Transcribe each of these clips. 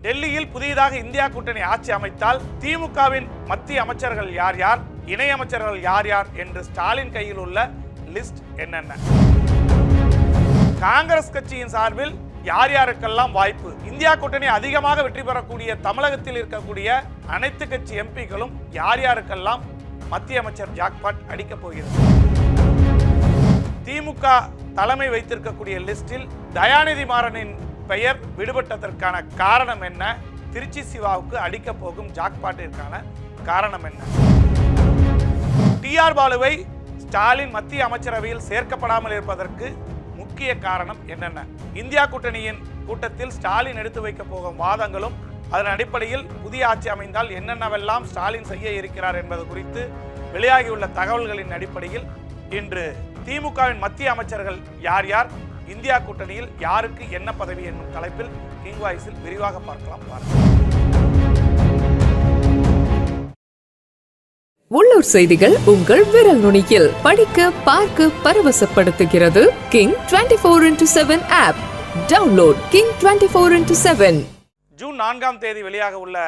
டெல்லியில் புதியதாக இந்தியா கூட்டணி ஆட்சி அமைத்தால் திமுகவின் மத்திய அமைச்சர்கள் யார் யார் இணையமைச்சர்கள் யார் யார் என்று ஸ்டாலின் கையில் உள்ள லிஸ்ட் என்னென்ன? காங்கிரஸ் கட்சியின் சார்பில் யார் யாருக்கெல்லாம் வாய்ப்பு? இந்தியா கூட்டணி அதிகமாக வெற்றி பெறக்கூடிய தமிழகத்தில் இருக்கக்கூடிய அனைத்து கட்சி எம்பிக்களும் யார் யாருக்கெல்லாம் மத்திய அமைச்சர் ஜாக்பாட் அடிக்கப் போகிறது திமுக தலைமை வைத்திருக்கக்கூடிய லிஸ்டில் தயாநிதி மாறனின் பெயர் விடுபட்டதற்கான காரணம் என்ன? திருச்சி சிவாவுக்கு அடிக்க போகும் ஜாக்பாட்டிற்கான காரணம் என்ன? டிஆர் பாலுவை ஸ்டாலின் மத்திய அமைச்சரவையில் சேர்க்கப்படாமல் இருப்பதற்கு முக்கிய காரணம் என்னென்ன? இந்தியா கூட்டணியின் கூட்டத்தில் ஸ்டாலின் எடுத்து வைக்க போகும் வாதங்களும் அதன் அடிப்படையில் புதிய ஆட்சி அமைந்தால் என்னென்னவெல்லாம் ஸ்டாலின் செய்ய இருக்கிறார் என்பது குறித்து வெளியாகியுள்ள தகவல்களின் அடிப்படையில் இன்று திமுகவின் மத்திய அமைச்சர்கள் யார் யார்? இந்தியா கூட்டணியில் யாருக்கு என்ன பதவி என்னும் தலைப்பில் கிங் வாய்ஸில் விரிவாக பார்க்கலாம். பாருங்கள் உள்ளூர் செய்திகள் உங்கள் விரல் நுனியில். படிக்க பார்க்க பரவசப்படுத்துகிறது king twenty four into seven app download king twenty four into seven June நான்காம் தேதி வெளியாக உள்ள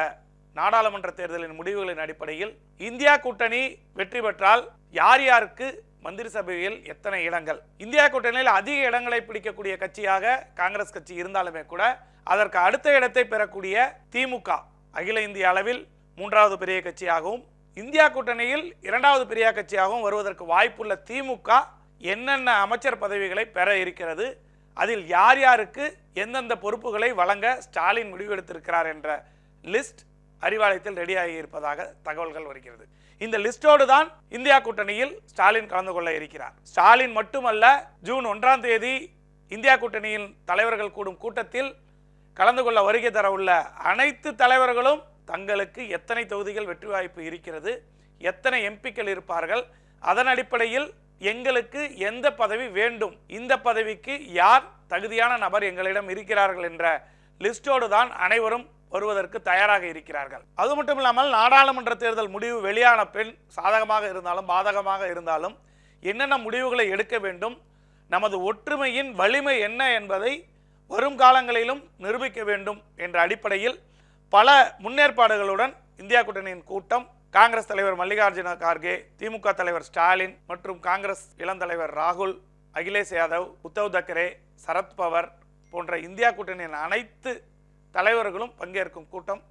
நாடாளுமன்ற தேர்தலின் முடிவுகளின் அடிப்படையில் இந்தியா கூட்டணி வெற்றி பெற்றால் யார் யாருக்கு மந்திரி சபையில் எத்தனை இடங்கள்? இந்தியா கூட்டணியில் அதிக இடங்களை பிடிக்கக்கூடிய கட்சியாக காங்கிரஸ் கட்சி இருந்தாலுமே கூட அதற்கு அடுத்த இடத்தை பெறக்கூடிய திமுக அகில இந்திய அளவில் மூன்றாவது பெரிய கட்சியாகவும் இந்தியா கூட்டணியில் இரண்டாவது பெரிய கட்சியாகவும் வருவதற்கு வாய்ப்புள்ள திமுக என்னென்ன அமைச்சர் பதவிகளை பெற இருக்கிறது அதில் யார் யாருக்கு எந்தெந்த பொறுப்புகளை வழங்க ஸ்டாலின் முடிவெடுத்திருக்கிறார் என்ற லிஸ்ட் அறிவாலயத்தில் ரெடியாகி இருப்பதாக தகவல்கள் வருகிறது. இந்த லிஸ்டோடு தான் இந்தியா கூட்டணியில் ஸ்டாலின் கலந்து கொள்ள இருக்கிறார். ஸ்டாலின் மட்டுமல்ல ஜூன் ஒன்றாம் தேதி இந்தியா கூட்டணியின் தலைவர்கள் கூடும் கூட்டத்தில் கலந்து கொள்ள வருகை தர உள்ள அனைத்து தலைவர்களும் தங்களுக்கு எத்தனை தொகுதிகள் வெற்றி வாய்ப்பு இருக்கிறது எத்தனை எம்பிக்கள் இருப்பார்கள் அதன் அடிப்படையில் எங்களுக்கு எந்த பதவி வேண்டும் இந்த பதவிக்கு யார் தகுதியான நபர் எங்களிடம் இருக்கிறார்கள் என்ற லிஸ்டோடு தான் அனைவரும் வருவதற்கு தயாராக இருக்கிறார்கள். அது மட்டும் இல்லாமல் நாடாளுமன்ற தேர்தல் முடிவு வெளியான பின் சாதகமாக இருந்தாலும் பாதகமாக இருந்தாலும் என்னென்ன முடிவுகளை எடுக்க வேண்டும் நமது ஒற்றுமையின் வலிமை என்ன என்பதை வரும் காலங்களிலும் நிரூபிக்க வேண்டும் என்ற அடிப்படையில் பல முன்னேற்பாடுகளுடன் இந்தியா கூட்டணியின் கூட்டம் காங்கிரஸ் தலைவர் மல்லிகார்ஜுன கார்கே திமுக தலைவர் ஸ்டாலின் மற்றும் காங்கிரஸ் இளந்தலைவர் ராகுல் அகிலேஷ் யாதவ் உத்தவ் தக்கரே சரத்பவர் போன்ற இந்தியா கூட்டணியின் அனைத்து தலைவர்களும் பங்கேற்கும் கூட்டம்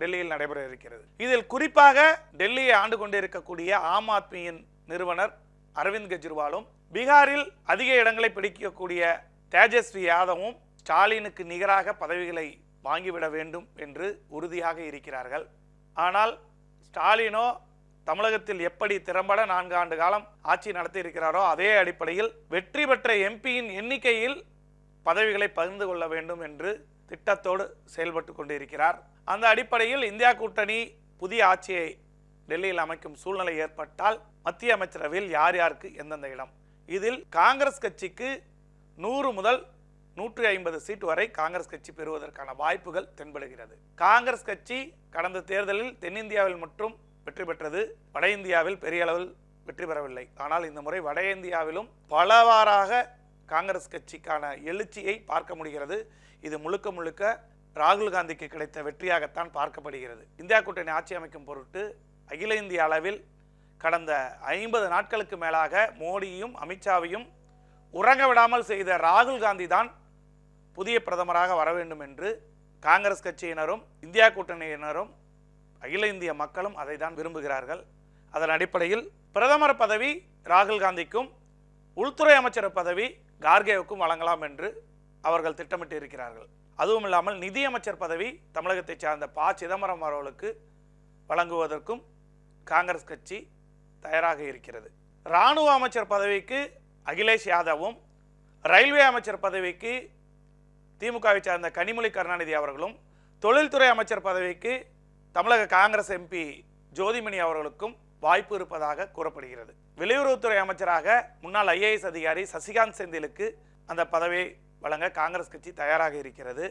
டெல்லியில் நடைபெற இருக்கிறது. இதில் குறிப்பாக டெல்லியை ஆண்டு கொண்டிருக்கக்கூடிய ஆம் ஆத்மியின் நிறுவனர் அரவிந்த் கெஜ்ரிவாலும் பீகாரில் அதிக இடங்களை பிடிக்கக்கூடிய தேஜஸ்வி யாதவும் ஸ்டாலினுக்கு நிகராக பதவிகளை வாங்கிவிட வேண்டும் என்று உறுதியாக இருக்கிறார்கள். ஆனால் ஸ்டாலினோ தமிழகத்தில் எப்படி திறம்பட நான்கு ஆண்டு காலம் ஆட்சி நடத்தி இருக்கிறாரோ அதே அடிப்படையில் வெற்றி பெற்ற எம்பியின் எண்ணிக்கையில் பதவிகளை பகிர்ந்து கொள்ள வேண்டும் என்று திட்டத்தோடு செயல்பட்டு கொண்டிருக்கிறார். அந்த அடிப்படையில் இந்தியா கூட்டணி புதிய ஆட்சியை டெல்லியில் அமைக்கும் சூழ்நிலை ஏற்பட்டால் மத்திய அமைச்சரவையில் யார் யாருக்கு எந்தெந்த இடம்? இதில் காங்கிரஸ் கட்சிக்கு நூறு முதல் நூற்றி ஐம்பது சீட் வரை காங்கிரஸ் கட்சி பெறுவதற்கான வாய்ப்புகள் தென்படுகிறது. காங்கிரஸ் கட்சி கடந்த தேர்தலில் தென்னிந்தியாவில் மட்டும் வெற்றி பெற்றது. வட இந்தியாவில் பெரிய அளவில் வெற்றி பெறவில்லை. ஆனால் இந்த முறை வட இந்தியாவிலும் பலவாறாக காங்கிரஸ் கட்சிக்கான எழுச்சியை பார்க்க முடிகிறது. இது முழுக்க முழுக்க ராகுல் காந்திக்கு கிடைத்த வெற்றியாகத்தான் பார்க்கப்படுகிறது. இந்தியா கூட்டணி ஆட்சி அமைக்கும் பொருட்டு அகில இந்திய அளவில் கடந்த ஐம்பது நாட்களுக்கு மேலாக மோடியும் அமித்ஷாவையும் உறங்க விடாமல் செய்த ராகுல் காந்தி தான் புதிய பிரதமராக வர வேண்டும் என்று காங்கிரஸ் கட்சியினரும் இந்தியா கூட்டணியினரும் அகில இந்திய மக்களும் அதை தான் விரும்புகிறார்கள். அதன் அடிப்படையில் பிரதமர் பதவி ராகுல் காந்திக்கும் உள்துறை அமைச்சர் பதவி கார்கேவுக்கும் வழங்கலாம் என்று அவர்கள் திட்டமிட்டு இருக்கிறார்கள் அதுவும் இல்லாமல் நிதியமைச்சர் பதவி தமிழகத்தைச் சார்ந்த ப. சிதம்பரம் அவர்களுக்கு வழங்குவதற்கும் காங்கிரஸ் கட்சி தயாராக இருக்கிறது. இராணுவ அமைச்சர் பதவிக்கு அகிலேஷ் யாதவும் ரயில்வே அமைச்சர் பதவிக்கு திமுகவை சார்ந்த கனிமொழி கருணாநிதி அவர்களும் தொழில்துறை அமைச்சர் பதவிக்கு தமிழக காங்கிரஸ் எம்பி ஜோதிமணி அவர்களுக்கும் வாய்ப்பு இருப்பதாக கூறப்படுகிறது. வெளியுறவுத்துறை அமைச்சராக முன்னாள் ஐஏஎஸ் அதிகாரி சசிகாந்த் செந்திலுக்கு அந்த பதவியை வழங்க காங்கிரஸ் கட்சி தயாராக இருக்கிறது.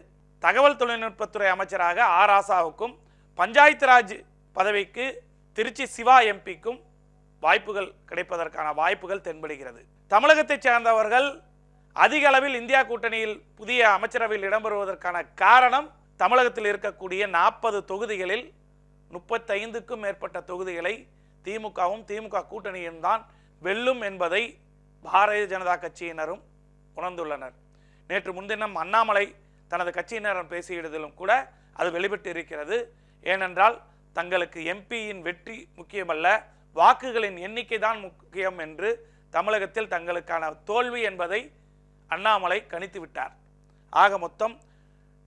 தகவல் தொழில்நுட்பத்துறை அமைச்சராக ஆர். ஆசாவுக்கும் பஞ்சாயத்து ராஜ் பதவிக்கு திருச்சி சிவா எம்பிக்கும் வாய்ப்புகள் கிடைப்பதற்கான வாய்ப்புகள் தென்படுகிறது. தமிழகத்தைச் சேர்ந்தவர்கள் அதிக அளவில் இந்தியா கூட்டணியில் புதிய அமைச்சரவையில் இடம்பெறுவதற்கான காரணம் தமிழகத்தில் இருக்கக்கூடிய நாற்பது தொகுதிகளில் முப்பத்தைந்துக்கும் மேற்பட்ட தொகுதிகளை திமுகவும் திமுக கூட்டணியும் தான் வெல்லும் என்பதை பாரதிய ஜனதா கட்சியினரும் உணர்ந்துள்ளனர். நேற்று முன்தினம் அண்ணாமலை தனது கட்சியினரிடம் பேசியதிலும் கூட அது வெளிப்பட்டு இருக்கிறது ஏனென்றால் தங்களுக்கு எம்பியின் வெற்றி முக்கியமல்ல வாக்குகளின் எண்ணிக்கை தான் முக்கியம் என்று தமிழகத்தில் தங்களுக்கான தோல்வி என்பதை அண்ணாமலை கணித்து விட்டார். ஆக மொத்தம்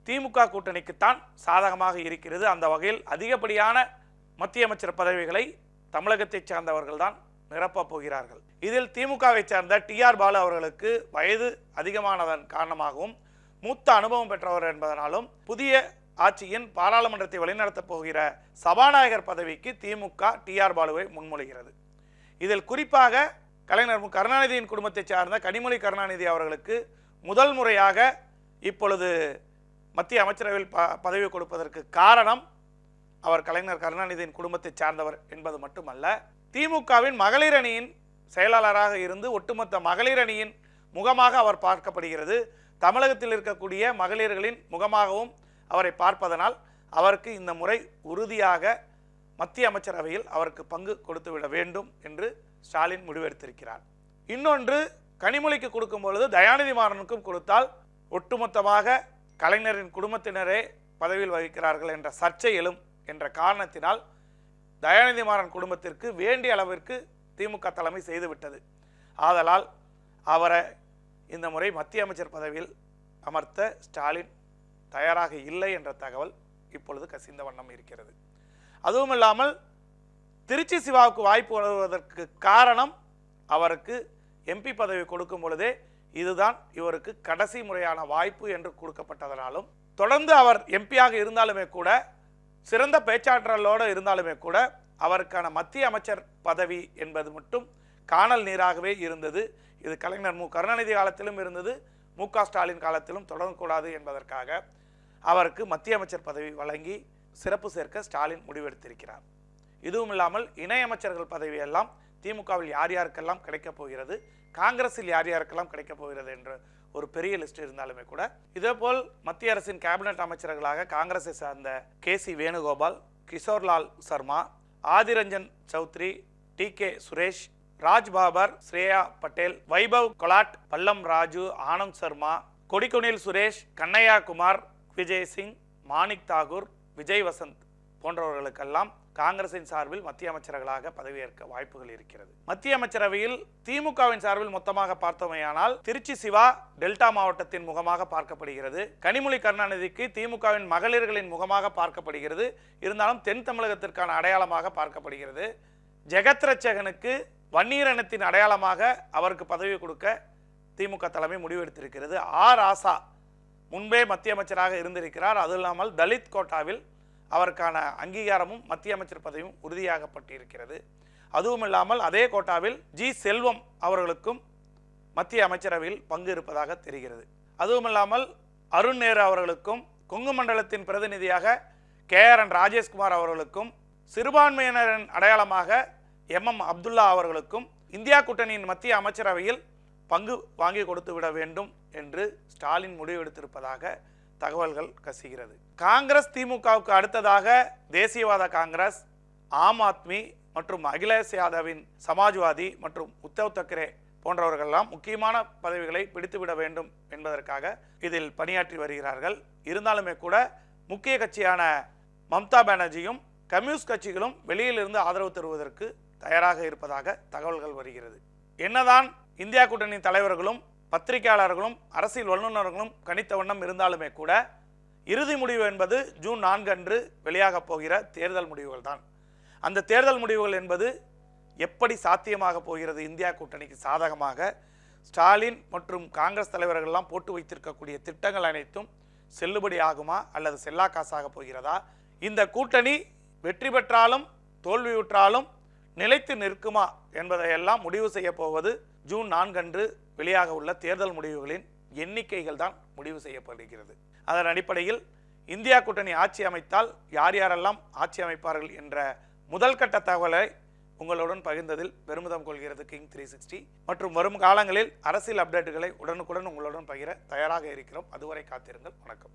திமுக கூட்டணிக்குத்தான் சாதகமாக இருக்கிறது. அந்த வகையில் அதிகப்படியான மத்திய அமைச்சர் பதவிகளை தமிழகத்தைச் சார்ந்தவர்கள் தான் நிரப்பப் போகிறார்கள். இதில் திமுகவை சேர்ந்த டிஆர் பாலு அவர்களுக்கு வயது அதிகமானதன் காரணமாகவும் மூத்த அனுபவம் பெற்றவர் என்பதனாலும் புதிய ஆட்சியின் பாராளுமன்றத்தை வழிநடத்தப் போகிற சபாநாயகர் பதவிக்கு திமுக டிஆர் பாலுவை முன்மொழிகிறது. இதில் குறிப்பாக கலைஞர் மு. கருணாநிதியின் குடும்பத்தைச் சார்ந்த கனிமொழி கருணாநிதி அவர்களுக்கு முதல் முறையாக இப்பொழுது மத்திய அமைச்சரவையில் ப பதவி கொடுப்பதற்கு காரணம் அவர் கலைஞர் கருணாநிதியின் குடும்பத்தைச் சார்ந்தவர் என்பது மட்டுமல்ல திமுகவின் மகளிர் அணியின் செயலாளராக இருந்து ஒட்டுமொத்த மகளிர் அணியின் முகமாக அவர் பார்க்கப்படுகிறது. தமிழகத்தில் இருக்கக்கூடிய மகளிர்களின் முகமாகவும் அவரை பார்ப்பதனால் அவருக்கு இந்த முறை உறுதியாக மத்திய அமைச்சரவையில் அவருக்கு பங்கு கொடுத்துவிட வேண்டும் என்று ஸ்டாலின் முடிவெடுத்திருக்கிறார். இன்னொன்று கனிமொழிக்கு கொடுக்கும் பொழுது தயாநிதி மாறனுக்கும் கொடுத்தால் ஒட்டுமொத்தமாக கலைஞரின் குடும்பத்தினரே பதவியில் வகிக்கிறார்கள் என்ற சர்ச்சை எழும் என்ற காரணத்தினால் தயாநிதி மாறன் குடும்பத்திற்கு வேண்டிய அளவிற்கு திமுக தலைமை செய்துவிட்டது. ஆதலால் அவரை இந்த முறை மத்திய அமைச்சர் பதவியில் அமர்த்த ஸ்டாலின் தயாராக இல்லை என்ற தகவல் இப்பொழுது கசிந்த வண்ணம் இருக்கிறது. அதுவும் இல்லாமல் திருச்சி சிவாவுக்கு வாய்ப்பு வருவதற்கு காரணம் அவருக்கு எம்பி பதவி கொடுக்கும் பொழுதே இதுதான் இவருக்கு கடைசி முறையான வாய்ப்பு என்று கொடுக்கப்பட்டதனாலும் தொடர்ந்து அவர் எம்பியாக இருந்தாலுமே கூட சிறந்த பேச்சாற்றலோடு இருந்தாலுமே கூட அவருக்கான மத்திய அமைச்சர் பதவி என்பது மட்டும் காணல் நீராகவே இருந்தது. இது கலைஞர் மு. கருணாநிதி காலத்திலும் இருந்தது. மு. க. ஸ்டாலின் காலத்திலும் தொடரக்கூடாது என்பதற்காக அவருக்கு மத்திய அமைச்சர் பதவி வழங்கி சிறப்பு சேர்க்க ஸ்டாலின் முடிவெடுத்திருக்கிறார். இதுவும் இல்லாமல் இணையமைச்சர்கள் பதவியெல்லாம் திமுகவில் யார் யாருக்கெல்லாம் கிடைக்கப் போகிறது? காங்கிரஸில் யார் யாருக்கெல்லாம் கிடைக்கப் போகிறது என்ற ஒரு பெரிய லிஸ்ட் இருந்தாலுமே கூட. இதேபோல் மத்திய அரசின் கேபினட் அமைச்சர்களாக காங்கிரஸை சார்ந்த K C Venugopal Kishorelal Sharma Adhiranjan Chowdhury T K Suresh Raj Babbar Shreya Patel Vaibhav Kolat Pallam Raju Anand Sharma Kodikunnil Suresh Kanhaiya Kumar Vijay Singh Manickam Tagore Vijay Vasanth. போன்றவர்களுக்கெல்லாம் காங்கிரசின் சார்பில் மத்திய அமைச்சர்களாக பதவியேற்க வாய்ப்புகள் இருக்கிறது. மத்திய அமைச்சரவையில் திமுகவின் சார்பில் மொத்தமாக பார்த்தோமேயானால் திருச்சி சிவா டெல்டா மாவட்டத்தின் முகமாக பார்க்கப்படுகிறது. கனிமொழி கருணாநிதிக்கு திமுகவின் மகளிர்களின் முகமாக பார்க்கப்படுகிறது. இருந்தாலும் தென் தமிழகத்திற்கான அடையாளமாக பார்க்கப்படுகிறது. ஜெகத்ரட்சகனுக்கு வன்னீரனத்தின் அடையாளமாக அவருக்கு பதவி கொடுக்க திமுக தலைமை முடிவெடுத்திருக்கிறது. ஆர் ஆசா முன்பே மத்திய அமைச்சராக இருந்திருக்கிறார். அது இல்லாமல் தலித் கோட்டாவில் அவருக்கான அங்கீகாரமும் மத்திய அமைச்சர் பதவியும் உறுதியாகப்பட்டிருக்கிறது. அதுவும் இல்லாமல் அதே கோட்டாவில் ஜி செல்வம் அவர்களுக்கும் மத்திய அமைச்சரவையில் பங்கு இருப்பதாக தெரிகிறது. அதுவும் இல்லாமல் அருண் நேரு அவர்களுக்கும் கொங்கு மண்டலத்தின் பிரதிநிதியாக கே ஆர் என் ராஜேஷ்குமார் அவர்களுக்கும் சிறுபான்மையினரின் அடையாளமாக எம் எம் அப்துல்லா அவர்களுக்கும் இந்தியா கூட்டணியின் மத்திய அமைச்சரவையில் பங்கு வாங்கி கொடுத்து விட வேண்டும் என்று ஸ்டாலின் முடிவெடுத்திருப்பதாக தகவல்கள் கசிகிறது. காங்கிரஸ் திமுகவுக்கு அடுத்ததாக தேசியவாத காங்கிரஸ் ஆம் ஆத்மி மற்றும் அகிலேஷ் யாதவின் சமாஜ்வாதி மற்றும் உத்தவ் தக்கரே போன்றவர்களெல்லாம் முக்கியமான பதவிகளை பிடித்துவிட வேண்டும் என்பதற்காக இதில் பணியாற்றி வருகிறார்கள். இருந்தாலுமே கூட முக்கிய கட்சியான மம்தா பானர்ஜியும் கம்யூனிஸ்ட் கட்சிகளும் வெளியிலிருந்து ஆதரவு தருவதற்கு தயாராக இருப்பதாக தகவல்கள் வருகிறது. என்னதான் இந்தியா கூட்டணி தலைவர்களும் பத்திரிகையாளர்களும் அரசியல் வல்லுநர்களும் கணித்த வண்ணம் இருந்தாலுமே கூட இறுதி முடிவு என்பது ஜூன் நான்கு அன்று வெளியாகப் போகிற தேர்தல் முடிவுகள் தான். அந்த தேர்தல் முடிவுகள் என்பது எப்படி சாத்தியமாக போகிறது இந்தியா கூட்டணிக்கு சாதகமாக ஸ்டாலின் மற்றும் காங்கிரஸ் தலைவர்கள்லாம் போட்டு வைத்திருக்கக்கூடிய திட்டங்கள் அனைத்தும் செல்லுபடி ஆகுமா அல்லது செல்லா காசாக போகிறதா? இந்த கூட்டணி வெற்றி பெற்றாலும் தோல்வியுற்றாலும் நிலைத்து நிற்குமா என்பதையெல்லாம் முடிவு செய்ய போவது ஜூன் நான்கன்று வெளியாக உள்ள தேர்தல் முடிவுகளின் எண்ணிக்கைகள் தான் முடிவு செய்யப்படுகிறது. அதன் அடிப்படையில் இந்தியா கூட்டணி ஆட்சி அமைத்தால் யார் யாரெல்லாம் ஆட்சி அமைப்பார்கள் என்ற முதல் கட்ட தகவலை உங்களுடன் பகிர்ந்ததில் பெருமிதம் கொள்கிறது கிங் த்ரீ சிக்ஸ்டி மற்றும் வரும் காலங்களில் அரசியல் அப்டேட்டுகளை உடனுக்குடன் உங்களுடன் பகிர தயாராக இருக்கிறோம். அதுவரை காத்திருங்கள். வணக்கம்.